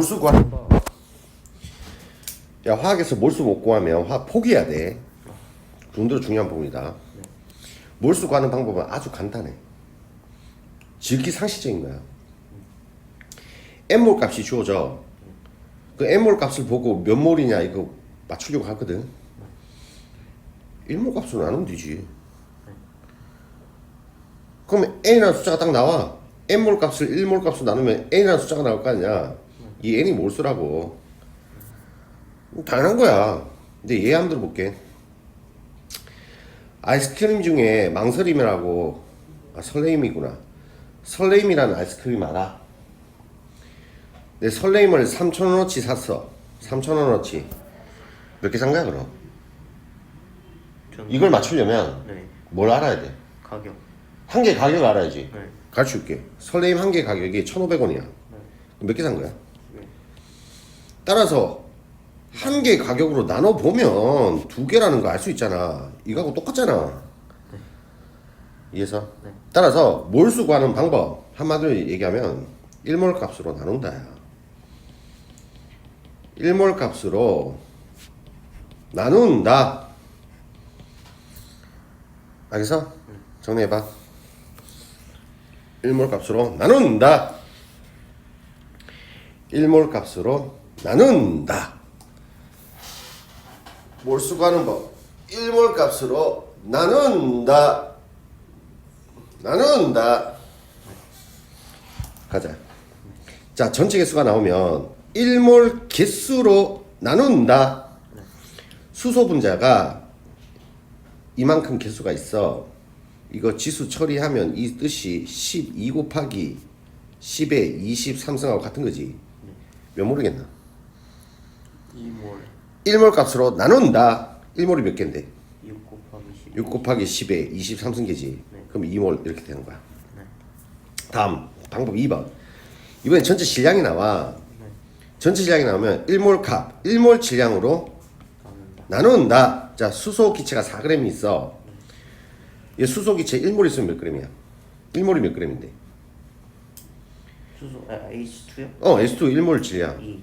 몰수 구하는 법. 야 화학에서 몰수 못 구하면 화학 포기해야 돼. 그 정도로 중요한 부분이다. 몰수 구하는 방법은 아주 간단해. 지극히 상식적인 거야. M몰 값이 주어져. 그 M몰 값을 보고 몇 몰이냐 이거 맞추려고 하거든. 1몰 값으로 나누면 되지. 그럼 N이라는 숫자가 딱 나와. N몰 값을 1몰 값으로 나누면 N이라는 숫자가 나올 거 아니야. 이 N이 몰수라고. 당연한 거야. 근데 얘 한번 들어볼게. 아이스크림 중에 망설임이라고, 아, 설레임이구나. 설레임이라는 아이스크림 알아? 내 설레임을 3,000원어치 샀어. 3,000원어치. 몇 개 산 거야, 그럼? 전 이걸 맞추려면 네 뭘 알아야 돼? 가격 한 개 가격 알아야지. 네 가르쳐 줄게. 설레임 한 개 가격이 1,500원이야. 몇개 산 거야? 네. 따라서 한 개 가격으로 나눠 보면 두 개라는 거 알 수 있잖아. 이거하고 똑같잖아. 이해서? 네. 따라서 몰수 구하는 방법 한마디로 얘기하면 1몰 값으로 나눈다. 1몰 값으로 나눈다. 알겠어? 정리해봐. 1몰 값으로 나눈다. 1몰 값으로 나눈다. 몰수 구하는 법. 1몰 값으로 나눈다. 나눈다. 가자. 자, 전체 개수가 나오면 1몰 개수로 나눈다. 수소 분자가 이만큼 개수가 있어. 이거 지수 처리하면 이 뜻이 12 곱하기 10의 23승하고 같은 거지. 몇 모르겠나? 2몰 1몰 값으로 나눈다. 1몰이 몇 개인데? 6 곱하기 10 6 곱하기 10에 23승계지. 네. 그럼 2몰 이렇게 되는 거야. 네. 다음 방법 2번. 이번엔 전체 질량이 나와. 네. 전체 질량이 나오면 1몰 값, 1몰 질량으로 나눈다 나눈다. 자, 수소 기체가 4g이 있어. 얘 수소 기체 1몰 있으면 몇 g이야? 1몰이 몇 g인데? 수소 아, H2요? 어, S2 1몰 질량. 2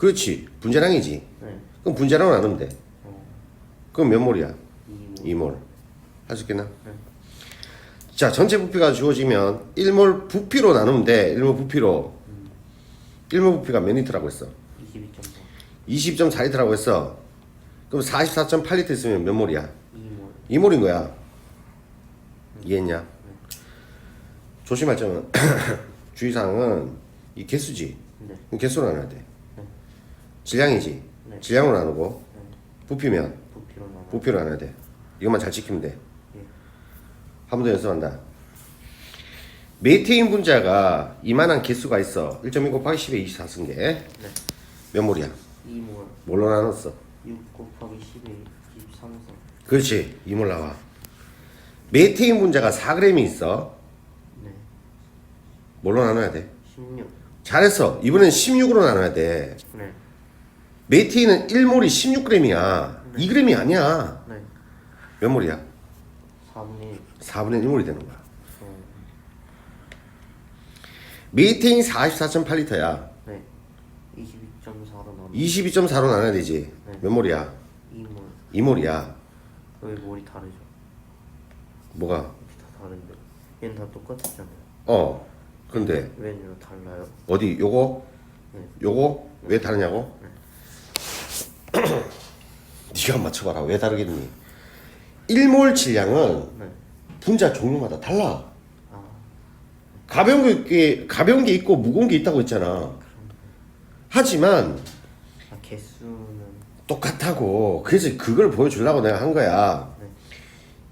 그렇지. 분자량이지. 네 그럼 분자량으로 나누면 돼. 어, 그럼 몇 몰이야? 2몰 2몰. 할 수 있겠나? 네. 자, 전체 부피가 주어지면 1몰 부피로 나누면 돼. 1몰 부피로. 1몰 부피가 몇 리터라고 했어? 22.4 20.4리터라고 했어. 그럼 44.8리터 있으면 몇 몰이야? 2몰 2몰인 거야. 이해했냐? 조심할 점은 주의사항은 이 개수지. 네 그럼 개수로 나눠야 돼. 질량이지. 네. 질량으로 나누고 부피면 부피로 나눠 부피로 나눠야 돼. 이것만 잘 지키면 돼. 예. 한 번 더 연습한다. 메테인 분자가 이만한 개수가 있어. 1.1 곱하기 10의 24승계. 네몇 몰이야? 2몰 뭘로 나눴어? 6 곱하기 10에 23성 그렇지. 2몰 나와. 메테인 분자가 4g이 있어. 네 뭘로 나눠야 돼? 16 잘했어. 이번엔 16으로 나눠야 돼. 네 메테인은 1몰이 16g이야. 2g이 아니야. 네 몇 몰이야? 4분의 1 4분의 1몰이 되는 거야. 어, 메테인 44.8리터야. 네 22.4로 나눠 22.4로 나눠야 되지. 네. 몇 몰이야? 2몰 2몰이야. 왜 몰이 다르죠? 뭐가? 다 다른데 얘는 다 똑같았잖아요 어. 근데 웬으로 달라요? 어디 요거 네. 요거 왜 다르냐고? 네 가 맞춰봐라. 왜 다르겠니? 1몰 질량은 네. 분자 종류마다 달라. 아 가벼운 게 가벼운 게 있고 무거운 게 있다고 했잖아. 하지만 아, 개수는 똑같다고. 그래서 그걸 보여주려고 내가 한 거야. 네.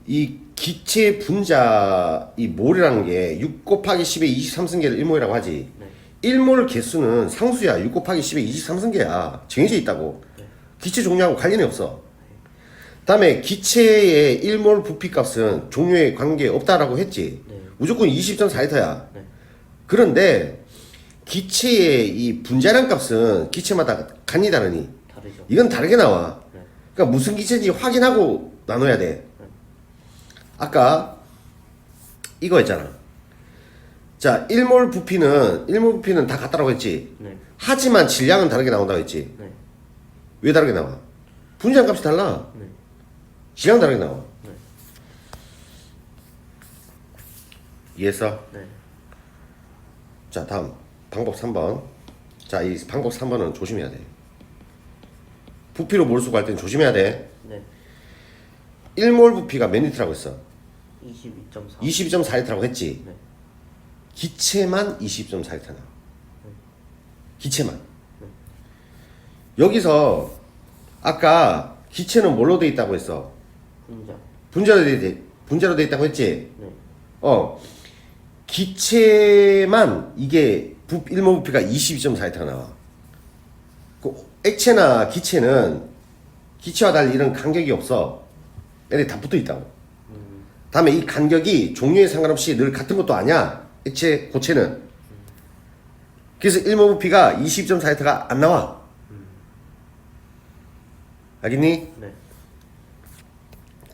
이 기체 분자 이 몰이라는 게 6 곱하기 10의 23승계를 1몰이라고 하지. 네. 1몰 개수는 상수야. 6 곱하기 10의 23승계야. 정해져 있다고. 네. 기체 종류하고 관련이 없어. 다음에 기체의 1몰 부피 값은 종류에 관계 없다라고 했지. 네. 무조건 20.4리터야. 네. 그런데 기체의 이 분자량 값은 기체마다 간이 다르니 다르죠. 이건 다르게 나와. 네. 그러니까 무슨 기체인지 확인하고 나눠야 돼. 아까 이거 했잖아. 자, 1몰 부피는 1몰 부피는 다 같다라고 했지. 네. 하지만 질량은 다르게 나온다고 했지. 네. 왜 다르게 나와? 분자량 값이 달라. 네. 질량 다르게 나와. 네. 이해했어? 네. 자, 다음 방법 3번. 자, 이 방법 3번은 조심해야 돼. 부피로 몰수 구할 때는 조심해야 돼. 네. 1몰 부피가 몇 리터라고 했어? 22.4. 22.4리터라고 했지. 네. 기체만 22.4리터 나와. 기체만. 여기서 아까 기체는 뭘로 돼 있다고 했어? 분자. 분자로 돼, 돼 분자로 돼 있다고 했지. 네. 어. 기체만 이게 부, 1모 부피가 22.4리터가 나와. 그 액체나 기체는 기체와 달리 이런 간격이 없어. 얘네 다 붙어 있다고. 다음에 이 간격이 종류에 상관없이 늘 같은 것도 아니야. 액체, 고체는. 그래서 1모 부피가 20.4리터가 안 나와. 알겠니? 네.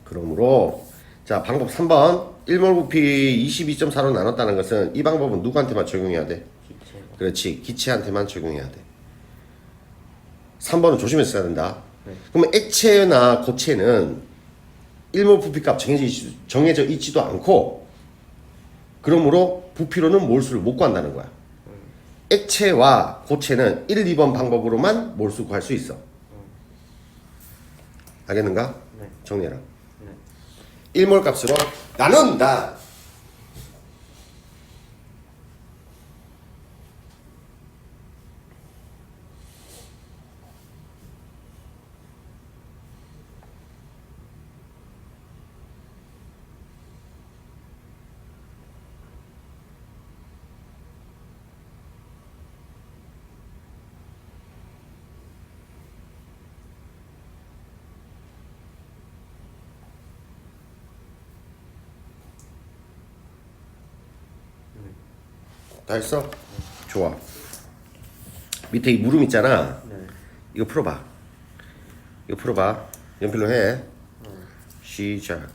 그러므로 자 방법 3번 1몰 부피 22.4로 나눴다는 것은 이 방법은 누구한테만 적용해야 돼? 기체. 그렇지 기체한테만 적용해야 돼 3번은 조심해서 써야 된다 네. 그러면 액체나 고체는 1몰 부피값 정해져, 있, 정해져 있지도 않고 그러므로 부피로는 몰수를 못 구한다는 거야 액체와 고체는 1, 2번 방법으로만 몰수 구할 수 있어 알겠는가? 네. 정리해라 네. 1몰 값으로 나눈다. 다 했어? 좋아. 밑에 이 물음 있잖아. 네. 이거 풀어봐. 이거 풀어봐. 연필로 해. 시작.